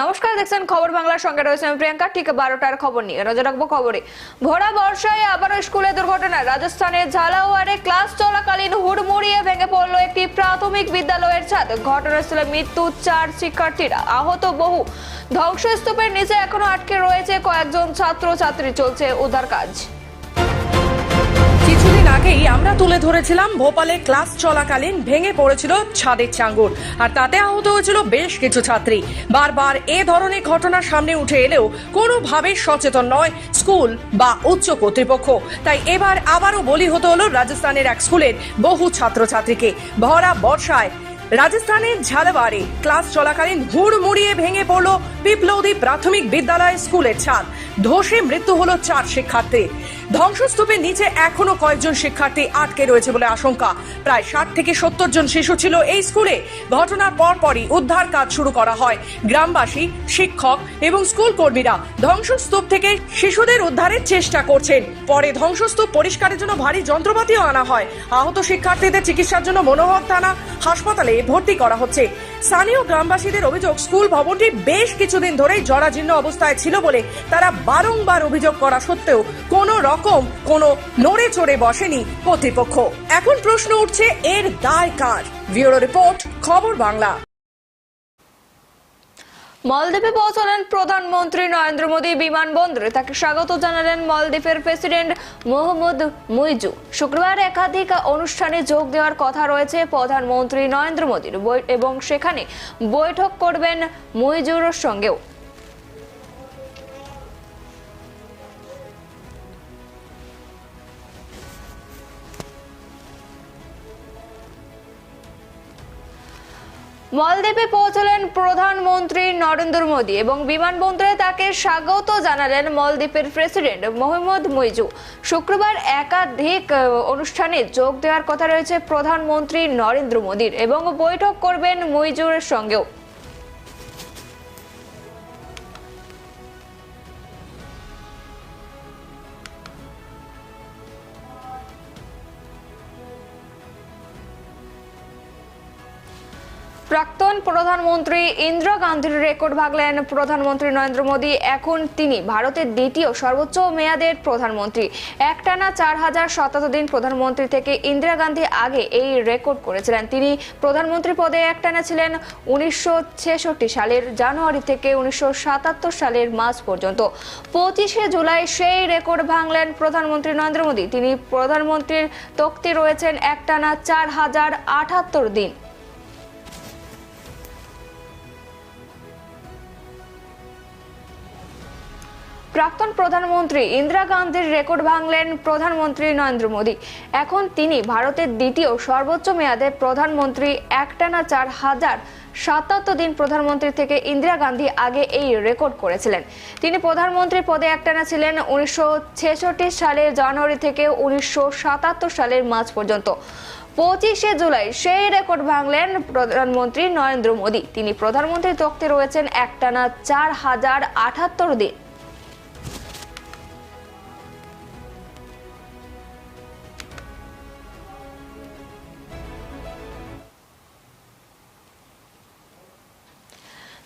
নমস্কার, দেখছেন খবর বাংলার সঙ্গে রয়েছে আমি প্রিয়াঙ্কা। ঠিক বারোটার খবর নিয়ে নজর রাখব খবরে। ভরা বর্ষায় আবারও স্কুলে দুর্ঘটনা। রাজস্থানের ঝালাওয়ারে ক্লাস চলাকালীন হুড়মুড়িয়ে ভেঙে পড়ল একটি প্রাথমিক বিদ্যালয়ের ছাদ। ঘটনাস্থলে মৃত্যু চার শিক্ষার্থীরা। আহত বহু ধ্বংসস্তূপের নিচে এখনও আটকে রয়েছে কয়েকজন ছাত্র ছাত্রী চলছে উদ্ধার কাজ। কিছুদিন আগেই আমরা তুলে ধরেছিলাম ভোপালে ক্লাস চলাকালীন ভেঙে পড়েছিল ছাদের চাঙ্গুর। আর তাতে আহত হয়েছিল বেশ কিছু ছাত্রী। বারবার এ ধরনের ঘটনা সামনে উঠে এলেও কোনোভাবে সচেতন নয় স্কুল বা উচ্চ কর্তৃপক্ষ। তাই এবার আবারও বলি হতে হলো রাজস্থানের এক স্কুলের বহু ছাত্রছাত্রীকে। ভরা বর্ষায় রাজস্থানের ঝালবাড়ে ক্লাস চলাকালীন হুড়মুড়িয়ে ভেঙে পড়ল পিপলৌদি প্রাথমিক বিদ্যালয় স্কুলের ছাদ। ধসে মৃত্যু হলো চার শিক্ষার্থী। ধ্বংসস্তূপের নিচে এখনও কয়েকজন শিক্ষার্থী আটকে রয়েছে বলে আশঙ্কা। প্রায় ষাট থেকে সত্তর জন শিশু ছিল এই স্কুলে। ঘটনার পরপরই উদ্ধার কাজ শুরু করা হয়। গ্রামবাসী, শিক্ষক এবং স্কুল কর্মীরা ধ্বংসস্তূপ থেকে শিশুদের উদ্ধারের চেষ্টা করছেন। পরে ধ্বংসস্তূপ পরিষ্কারের জন্য ভারী যন্ত্রপাতিও আনা হয়। আহত শিক্ষার্থীদের চিকিৎসার জন্য মনোহর থানা হাসপাতালে ভর্তি করা হচ্ছে। স্থানীয় গ্রামবাসীদের অভিযোগ, স্কুল ভবনটি বেশ কিছুদিন ধরেই জরাজীর্ণ অবস্থায় ছিল বলে তারা বারংবার অভিযোগ করা সত্ত্বেও কোনো রকম কোনো নড়ে চড়ে বসেনি কর্তৃপক্ষ। এখন প্রশ্ন উঠছে, এর দায় কার? ব্যুরো রিপোর্ট, খবর বাংলা। মলদ্বীপে পৌঁছলেন প্রধানমন্ত্রী নরেন্দ্র মোদী বিমানবন্দরে। তাকে স্বাগত জানালেন মলদ্বীপের প্রেসিডেন্ট মোহাম্মদ মুইজু। শুক্রবার একাধিক অনুষ্ঠানে যোগ দেওয়ার কথা রয়েছে প্রধানমন্ত্রী নরেন্দ্র মোদীর। এবং সেখানে বৈঠক করবেন মুইজুর সঙ্গেও। মলদ্বীপে পৌঁছলেন প্রধানমন্ত্রী নরেন্দ্র মোদী এবং বিমানবন্দরে তাকে স্বাগত জানালেন মলদ্বীপের প্রেসিডেন্ট মোহাম্মদ মইজু। শুক্রবার একাধিক অনুষ্ঠানে যোগ দেওয়ার কথা রয়েছে প্রধানমন্ত্রী নরেন্দ্র মোদীর এবং বৈঠক করবেন মইজুরের সঙ্গেও। প্রাক্তন প্রধানমন্ত্রী ইন্দিরা গান্ধীর রেকর্ড ভাগলেন প্রধানমন্ত্রী নরেন্দ্র মোদী, এখন তিনি ভারতের দ্বিতীয় সর্বোচ্চ মেয়াদের প্রধানমন্ত্রী। একটানা চার হাজার সাতাত্তর দিন প্রধানমন্ত্রী থেকে ইন্দিরা গান্ধী আগে এই রেকর্ড করেছিলেন। তিনি প্রধানমন্ত্রী পদে একটানা ছিলেন উনিশশো ছেষট্টি সালের জানুয়ারি থেকে উনিশশো সাতাত্তর সালের মার্চ পর্যন্ত। পঁচিশে জুলাই সেই রেকর্ড ভাঙলেন প্রধানমন্ত্রী নরেন্দ্র মোদী। তিনি প্রধানমন্ত্রীর তক্তি রয়েছেন একটানা চার হাজার আটাত্তর দিন। প্রাক্তন প্রধানমন্ত্রী ইন্দিরা গান্ধীর রেকর্ড ভাঙলেন প্রধানমন্ত্রী নরেন্দ্র মোদী। এখন তিনি ভারতের দ্বিতীয় সর্বোচ্চ মেয়াদে প্রধানমন্ত্রী একটানা চার হাজার সাতাত্তর দিন প্রধানমন্ত্রী থেকে ইন্দিরা গান্ধী আগে এই রেকর্ড করেছিলেন। তিনি প্রধানমন্ত্রী পদে একটানা ছিলেন উনিশশো ছেষট্টি সালের জানুয়ারি থেকে উনিশশো সাতাত্তর সালের মার্চ পর্যন্ত। পঁচিশে জুলাই সেই রেকর্ড ভাঙলেন প্রধানমন্ত্রী নরেন্দ্র মোদী। তিনি প্রধানমন্ত্রীর তক্তে রয়েছেন একটানা চার হাজার আটাত্তর দিন।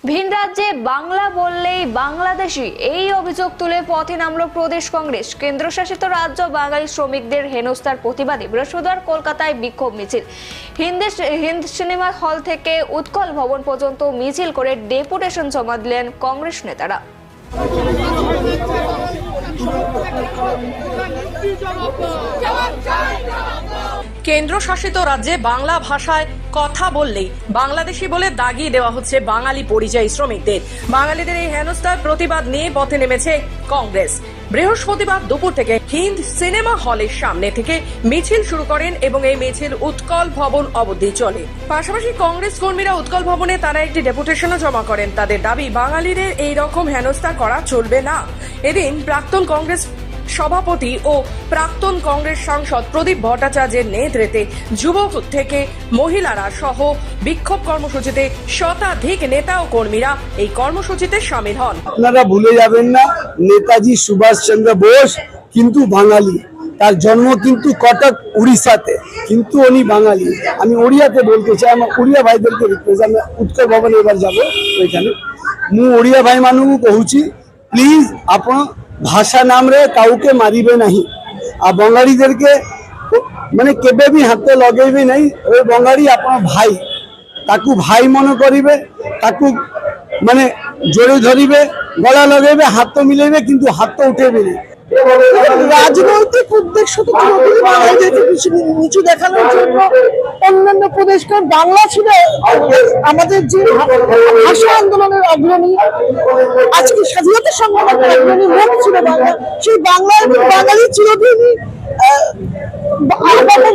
ভিন রাজ্যে বাংলা বললেই বাংলাদেশি। এই অভিযোগ তুলে পথে নামল প্রদেশ কংগ্রেস। কেন্দ্রশাসিত রাজ্য বাঙালি শ্রমিকদের হেনস্থার প্রতিবাদে বৃহস্পতিবার কলকাতায় বিক্ষোভ মিছিল। হিন্দি হিন্দ সিনেমা হল থেকে উৎকল ভবন পর্যন্ত মিছিল করে ডেপুটেশন জমা দিলেন কংগ্রেস নেতারা। কেন্দ্রশাসিত রাজ্যে বাংলা ভাষায় কথা বললেই বাংলাদেশি বলে দাগিয়ে দেওয়া হচ্ছে বাঙালি পরিযায়ী শ্রমিকদের। বাঙালিদের এই হেনস্থার প্রতিবাদ নিয়ে পথে নেমেছে কংগ্রেস। বৃহস্পতিবার দুপুর থেকে হিন্দ সিনেমা হলের সামনে থেকে মিছিল শুরু করেন এবং এই মিছিল উৎকল ভবন অবধি চলে। পাশাপাশি কংগ্রেস কর্মীরা উৎকল ভবনে তারা একটি ডেপুটেশনও জমা করেন। তাদের দাবি, বাঙালিদের এই রকম হেনস্থা করা চলবে না। এদিন প্রাক্তন কংগ্রেস সভাপতি ও প্রাক্তন কংগ্রেস সাংসদ প্রদীপ ভট্টাচার্যের নেতৃত্বে যুবক থেকে মহিলারা সহ বিক্ষোভ কর্মসূচিতে শতাধিক নেতা ও কর্মীরা এই কর্মসূচিতে সামিল হন। আপনারা ভুলে যাবেন না, নেতাজি সুভাষচন্দ্র বোস কিন্তু বাঙালি। তার জন্ম কিন্তু কটক, উড়িষ্যাতে, কিন্তু উনি বাঙালি। আমি ওড়িয়াতে বলতে চাই, আমার ওড়িয়া ভাইদেরকে রিকোয়েস্ট আমি উৎকল ভবনে এবার যাব ওইখানে। মু ওড়িয়া ভাই মানুষ কহুছি প্লিজ আপনার ভাষা নামরে কাউকে মারিবে না আর বঙ্গালীদেরকে মানে কেবে বি হাতে লগাইবে নাই। ওই বঙ্গালী আপনার ভাই, তাকু ভাই মনে করিবে, তাকু মানে জোরে ধরিবে, গলা লগাইবে, হাত মিলাইবে, কিন্তু হাত উঠেবে না। রাজনৈতিক উদ্দেশ্য তো নিচু দেখানোর জন্য অন্যান্য প্রদেশ কারণ বাংলা ছিল আমাদের যে ভাষা আন্দোলনের অগ্রণী। আজকে স্বাধীনতা সংগ্রামের অগ্রণী মুখ ছিল বাংলা। সেই বাংলা এবং বাঙালি চিরদিনই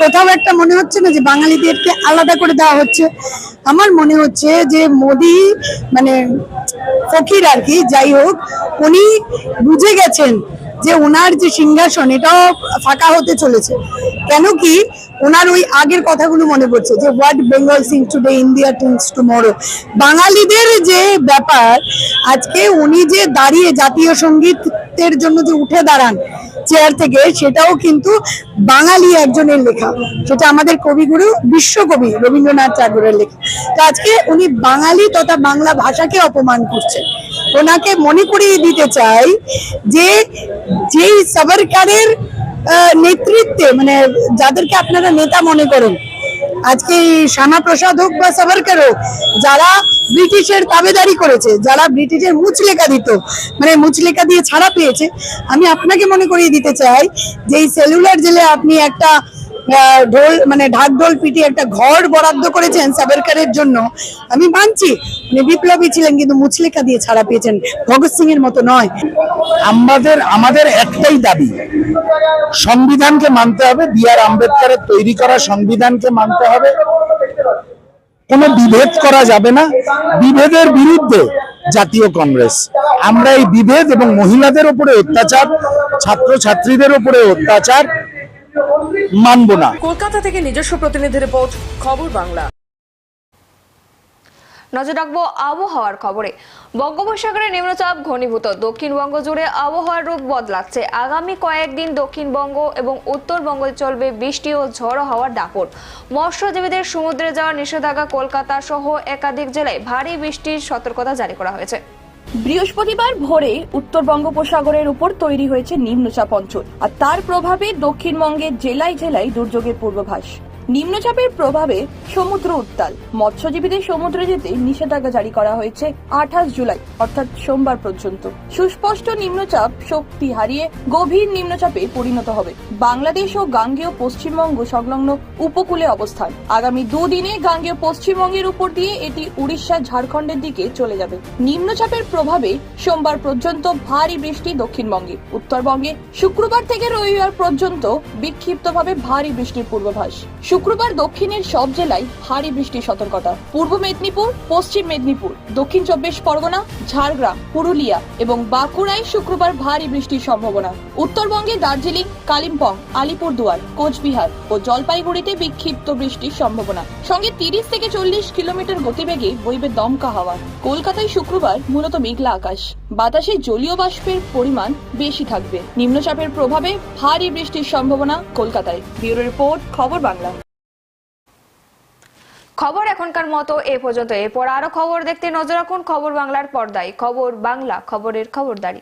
কোথাও একটা মনে হচ্ছে না যে বাঙালিদেরকে আলাদা করে দেওয়া হচ্ছে। আমার মনে হচ্ছে যে মোদি মানে ফকির আর কি, যাই হোক, উনি বুঝে গেছেন যে ওনার যে সিংহাসন, এটাও ফাঁকা হতে চলেছে। কেন কি ওনার ওই আগের কথাগুলো মনে পড়ছে যে হোয়াট বেঙ্গল সিং টুডে ইন্ডিয়া টিংস টুমরো বাঙালিদের যে ব্যাপার, আজকে উনি যে দাঁড়িয়ে জাতীয় সঙ্গীতের জন্য যে উঠে দাঁড়ান চেয়ার থেকে, সেটাও কিন্তু বাঙালি একজনের লেখা। সেটা আমাদের কবিগুরু বিশ্বকবি রবীন্দ্রনাথ ঠাকুরের লেখা। তো আজকে উনি বাঙালি তথা বাংলা ভাষাকে অপমান করছেন ওনাকে মনে করিয়ে দিতে চাই যে, যেই সাবরকারের নেতৃত্বে মানে যাদেরকে আপনারা নেতা মনে করেন আজকে শ্যামা প্রসাদ হোক বা সাভারকার হোক, যারা ব্রিটিশের তাবেদারি করেছে, যারা ব্রিটিশের মুচলেখা দিত মানে মুচলেখা দিয়ে ছাড়া পেয়েছে, আমি আপনাকে মনে করিয়ে দিতে চাই যে এই সেলুলার জেলে আপনি একটা ঢোল মানে ঢাক ঢোল পিটিয়ে একটা ঘর বরাদ্দ করেছেন সাভারকারের জন্য। আমি মানছি, উনি বিপ্লবী ছিলেন কিন্তু মুচলেখা দিয়ে ছাড়া পেয়েছেন। ভগৎ সিং এর মতো নয়। আমাদের আমাদের একটাই দাবি, সংবিধানকে মানতে হবে, বি আর আম্বেদকরের তৈরি করা সংবিধানকে মানতে হবে। কোনো বিভেদ করা যাবে না। বিভেদের বিরুদ্ধে জাতীয় কংগ্রেস। আমরা এই বিভেদ এবং মহিলাদের উপরে অত্যাচার ছাত্র ছাত্রীদের উপরে অত্যাচার মানব না। কলকাতা থেকে নিজস্ব প্রতিনিধি রিপোর্ট খবর বাংলা। নজর রাখব আবহাওয়ার খবরে। বঙ্গোপসাগরে নিম্নচাপ ঘনীভূত। দক্ষিণবঙ্গ জুড়ে আবহাওয়ার রূপ বদলাচ্ছে। আগামী কয়েকদিন দক্ষিণবঙ্গ এবং উত্তরবঙ্গে চলবে বৃষ্টি ও ঝড়ো হওয়ার দাপট। মৎস্যজীবীদের সমুদ্রে যাওয়ার নিষেধাজ্ঞা কলকাতা সহ একাধিক জেলায় ভারী বৃষ্টির সতর্কতা জারি করা হয়েছে। বৃহস্পতিবার ভোরে উত্তর বঙ্গোপসাগরের উপর তৈরি হয়েছে নিম্নচাপ অঞ্চল, আর তার প্রভাবে দক্ষিণবঙ্গের জেলায় জেলায় দুর্যোগের পূর্বাভাস। নিম্নচাপের প্রভাবে সমুদ্র উত্তাল। মৎস্যজীবীদের সমুদ্রে যেতে নিষেধাজ্ঞা জারি করা হয়েছে আঠাশ জুলাই, অর্থাৎ সোমবার পর্যন্ত। সুস্পষ্ট নিম্নচাপ শক্তি হারিয়ে গভীর নিম্নচাপে পরিণত হবে। বাংলাদেশ ও গাঙ্গেয় পশ্চিমবঙ্গ সংলগ্ন উপকূলে অবস্থান। আগামী দুদিনে গাঙ্গেয় পশ্চিমবঙ্গের উপর দিয়ে এটি উড়িষ্যা, ঝাড়খণ্ডের দিকে চলে যাবে। নিম্নচাপের প্রভাবে সোমবার পর্যন্ত ভারী বৃষ্টি দক্ষিণবঙ্গে। উত্তরবঙ্গে শুক্রবার থেকে রবিবার পর্যন্ত বিক্ষিপ্তভাবে ভারী বৃষ্টির পূর্বাভাস। শুক্রবার দক্ষিণের সব জেলায় ভারী বৃষ্টির সতর্কতা। পূর্ব মেদিনীপুর, পশ্চিম মেদিনীপুর, দক্ষিণ চব্বিশ পরগনা, ঝাড়গ্রাম, পুরুলিয়া এবং বাঁকুড়ায় শুক্রবার ভারী বৃষ্টির সম্ভাবনা। উত্তরবঙ্গে দার্জিলিং, কালিম্পং, আলিপুরদুয়ার, কোচবিহার ও জলপাইগুড়িতে বিক্ষিপ্ত বৃষ্টির সম্ভাবনা। সঙ্গে তিরিশ থেকে চল্লিশ কিলোমিটার গতিবেগে বইবে দমকা হাওয়া। কলকাতায় শুক্রবার মূলত মেঘলা আকাশ। বাতাসে জলীয় বাষ্পের পরিমাণ বেশি থাকবে। নিম্নচাপের প্রভাবে ভারী বৃষ্টির সম্ভাবনা কলকাতায়। ব্যুরো রিপোর্ট, খবর বাংলা। খবর এখনকার মতো এ পর্যন্ত। এরপর আরও খবর দেখতে নজর রাখুন খবর বাংলার পর্দায়। খবর বাংলা, খবরের খবরদারি।